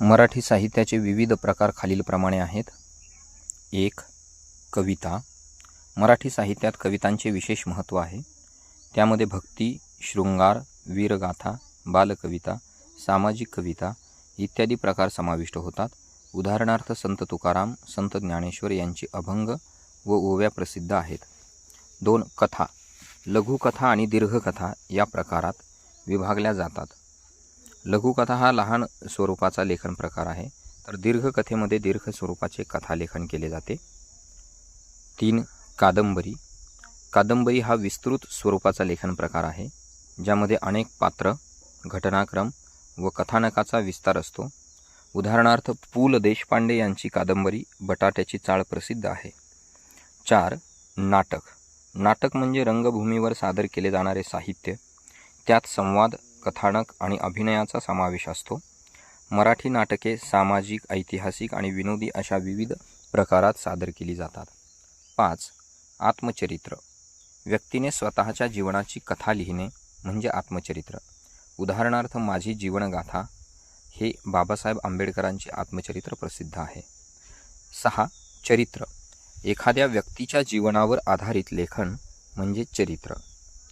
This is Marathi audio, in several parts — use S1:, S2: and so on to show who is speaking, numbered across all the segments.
S1: मराठी साहित्याचे विविध प्रकार खालीलप्रमाणे आहेत. एक कविता. मराठी साहित्यात कवितांचे विशेष महत्त्व आहे. त्यामध्ये भक्ती शृंगार वीरगाथा बालकविता सामाजिक कविता इत्यादी प्रकार समाविष्ट होतात. उदाहरणार्थ संत तुकाराम संत ज्ञानेश्वर यांची अभंग व ओव्या प्रसिद्ध आहेत. दोन कथा. लघुकथा आणि दीर्घकथा या प्रकारात विभागल्या जातात. लघुकथा हा लहान स्वरूपाचा लेखन प्रकार आहे. तर दीर्घकथेमध्ये दीर्घ स्वरूपाचे कथालेखन केले जाते. तीन कादंबरी. कादंबरी हा विस्तृत स्वरूपाचा लेखन प्रकार आहे ज्यामध्ये अनेक पात्र घटनाक्रम व कथानकाचा विस्तार असतो. उदाहरणार्थ पु ल देशपांडे यांची कादंबरी बटाट्याची चाळ प्रसिद्ध आहे. चार नाटक. नाटक म्हणजे रंगभूमीवर सादर केले जाणारे साहित्य. त्यात संवाद कथानक आणि अभिनयाचा समावेश असतो. मराठी नाटके सामाजिक ऐतिहासिक आणि विनोदी अशा विविध प्रकारात सादर केली जातात. पाच. आत्मचरित्र. व्यक्तीने स्वतःच्या जीवनाची कथा लिहिणे म्हणजे आत्मचरित्र. उदाहरणार्थ माझी जीवनगाथा हे बाबासाहेब आंबेडकरांचे आत्मचरित्र प्रसिद्ध आहे. सहा. चरित्र. एखाद्या व्यक्तीच्या जीवनावर आधारित लेखन म्हणजे चरित्र.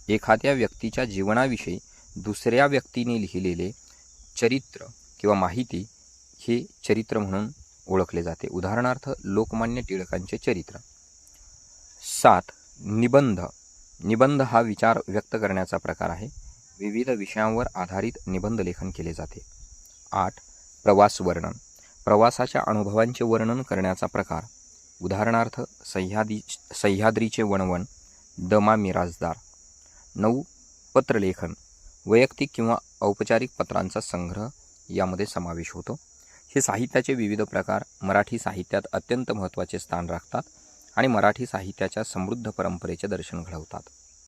S1: एखाद्या व्यक्तीच्या जीवनाविषयी दुसऱ्या व्यक्तीने लिहिलेले चरित्र किंवा माहिती हे चरित्र म्हणून ओळखले जाते. उदाहरणार्थ लोकमान्य टिळकांचे चरित्र. सात निबंध. निबंध हा विचार व्यक्त करण्याचा प्रकार आहे. विविध विषयांवर आधारित निबंध लेखन केले जाते. आठ प्रवास वर्णन. प्रवासाच्या अनुभवांचे वर्णन करण्याचा प्रकार. उदाहरणार्थ सह्यादी सह्याद्रीचे वणवण दमा मिराजदार नऊ पत्रलेखन. वैयक्तिक किंवा औपचारिक पत्रांचा संग्रह यामध्ये समावेश होतो. हे साहित्याचे विविध प्रकार मराठी साहित्यात अत्यंत महत्त्वाचे स्थान राखतात आणि मराठी साहित्याच्या समृद्ध परंपरेचे दर्शन घडवतात.